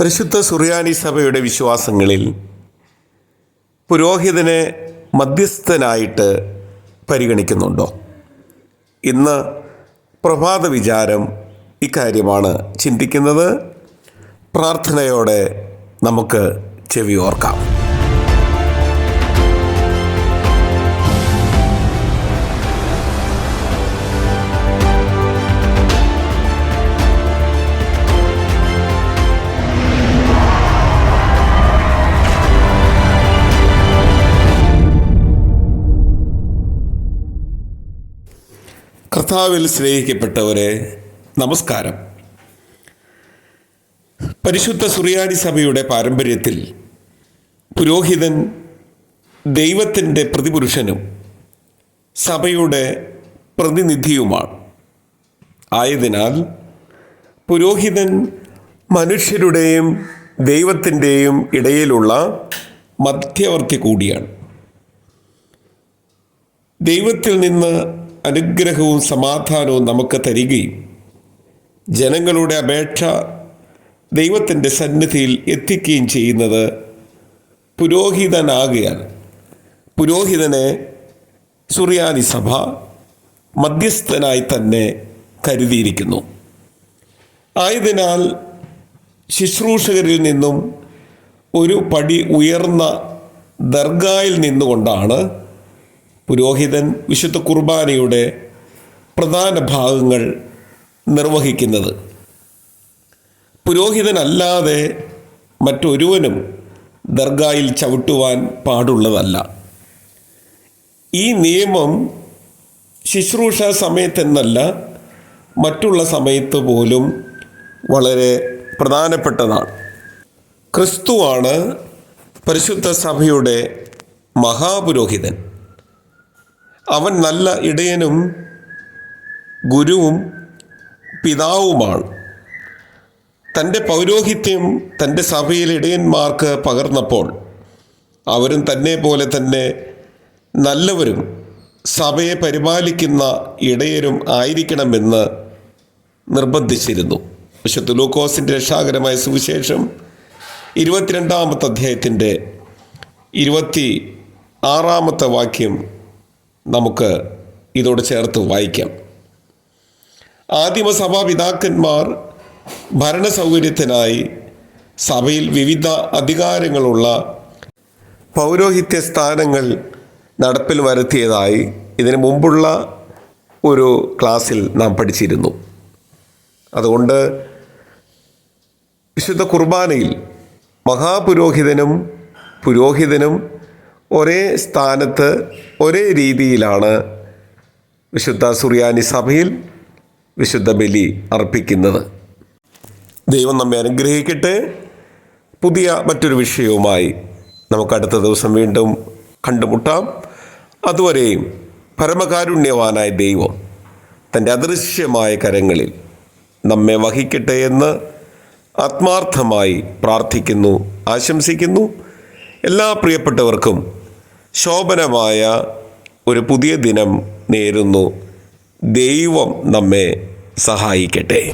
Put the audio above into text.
പരിശുദ്ധ സുറിയാനി സഭയുടെ വിശ്വാസങ്ങളിൽ പുരോഹിതനെ മധ്യസ്ഥനായിട്ട് പരിഗണിക്കുന്നുണ്ടോ? ഇന്ന് പ്രഭാത വിചാരം ഇക്കാര്യമാണ് ചിന്തിക്കുന്നത്. പ്രാർത്ഥനയോടെ നമുക്ക് ചെവി ഓർക്കാം. കർത്താവിൽ സ്നേഹിക്കപ്പെട്ടവരെ നമസ്കാരം. പരിശുദ്ധ സുറിയാനി സഭയുടെ പാരമ്പര്യത്തിൽ പുരോഹിതൻ ദൈവത്തിന്റെ പ്രതിപുരുഷനും സഭയുടെ പ്രതിനിധിയുമാണ്. ആയതിനാൽ പുരോഹിതൻ മനുഷ്യരുടെയും ദൈവത്തിന്റെയും ഇടയിലുള്ള മധ്യവർത്തി കൂടിയാണ്. ദൈവത്തിൽ നിന്ന് അനുഗ്രഹവും സമാധാനവും നമുക്ക് തരികയും ജനങ്ങളുടെ അപേക്ഷ ദൈവത്തിന്റെ സന്നിധിയിൽ എത്തിക്കുകയും ചെയ്യുന്നത് പുരോഹിതനാകുകയാണ് പുരോഹിതനെ സുറിയാനി സഭ മധ്യസ്ഥനായി തന്നെ കരുതിയിരിക്കുന്നു. ആയതിനാൽ ശുശ്രൂഷകരിൽ നിന്നും ഒരു പടി ഉയർന്ന ദർഗായിൽ നിന്നുകൊണ്ടാണ് പുരോഹിതൻ വിശുദ്ധ കുർബാനയുടെ പ്രധാന ഭാഗങ്ങൾ നിർവഹിക്കുന്നത്. പുരോഹിതനല്ലാതെ മറ്റൊരുവനും ദർഗായിൽ ചവിട്ടുവാൻ പാടുള്ളതല്ല. ഈ നിയമം ശുശ്രൂഷ സമയത്തെന്നല്ല മറ്റുള്ള സമയത്ത് പോലും വളരെ പ്രധാനപ്പെട്ടതാണ്. ക്രിസ്തുവാണ് പരിശുദ്ധ സഭയുടെ മഹാപുരോഹിതൻ. അവൻ നല്ല ഇടയനും ഗുരുവും പിതാവുമാണ്. തന്റെ പൗരോഹിത്യം തന്റെ സഭയിൽ ഇടയന്മാർക്ക് പകർന്നപ്പോൾ അവരും തന്നെ പോലെ തന്നെ നല്ലവരും സഭയെ പരിപാലിക്കുന്ന ഇടയരും ആയിരിക്കണമെന്ന് നിർബന്ധിച്ചിരുന്നു. വിശുദ്ധ ലൂക്കോസിന്റെ രക്ഷാകരമായ സുവിശേഷം ഇരുപത്തിരണ്ടാമത്തെ അധ്യായത്തിന്റെ ഇരുപത്തി ആറാമത്തെ വാക്യം നമുക്ക് ഇതോട് ചേർത്ത് വായിക്കാം. ആദിമസഭാ പിതാക്കന്മാർ ഭരണസൗകര്യത്തിനായി സഭയിൽ വിവിധ അധികാരങ്ങളുള്ള പൗരോഹിത്യ സ്ഥാനങ്ങൾ നടപ്പിൽ വരുത്തിയതായി ഇതിനു മുമ്പുള്ള ഒരു ക്ലാസ്സിൽ നാം പഠിച്ചിരുന്നു. അതുകൊണ്ട് വിശുദ്ധ കുർബാനയിൽ മഹാപുരോഹിതനും പുരോഹിതനും ഒരേ സ്ഥാനത്ത് ഒരേ രീതിയിലാണ് വിശുദ്ധ സുറിയാനി സഭയിൽ വിശുദ്ധ ബലി അർപ്പിക്കുന്നത്. ദൈവം നമ്മെ അനുഗ്രഹിക്കട്ടെ. പുതിയ മറ്റൊരു വിഷയവുമായി നമുക്ക് അടുത്ത ദിവസം വീണ്ടും കണ്ടുമുട്ടാം. അതുവരെയും പരമകാരുണ്യവാനായ ദൈവം തന്റെ അദൃശ്യമായ കരങ്ങളിൽ നമ്മെ വഹിക്കട്ടെ എന്ന് ആത്മാർത്ഥമായി പ്രാർത്ഥിക്കുന്നു ആശംസിക്കുന്നു. എല്ലാ പ്രിയപ്പെട്ടവർക്കും ശോഭനമായ ഒരു പുതിയ ദിനം നേരുന്നു. ദൈവം നമ്മെ സഹായിക്കട്ടെ.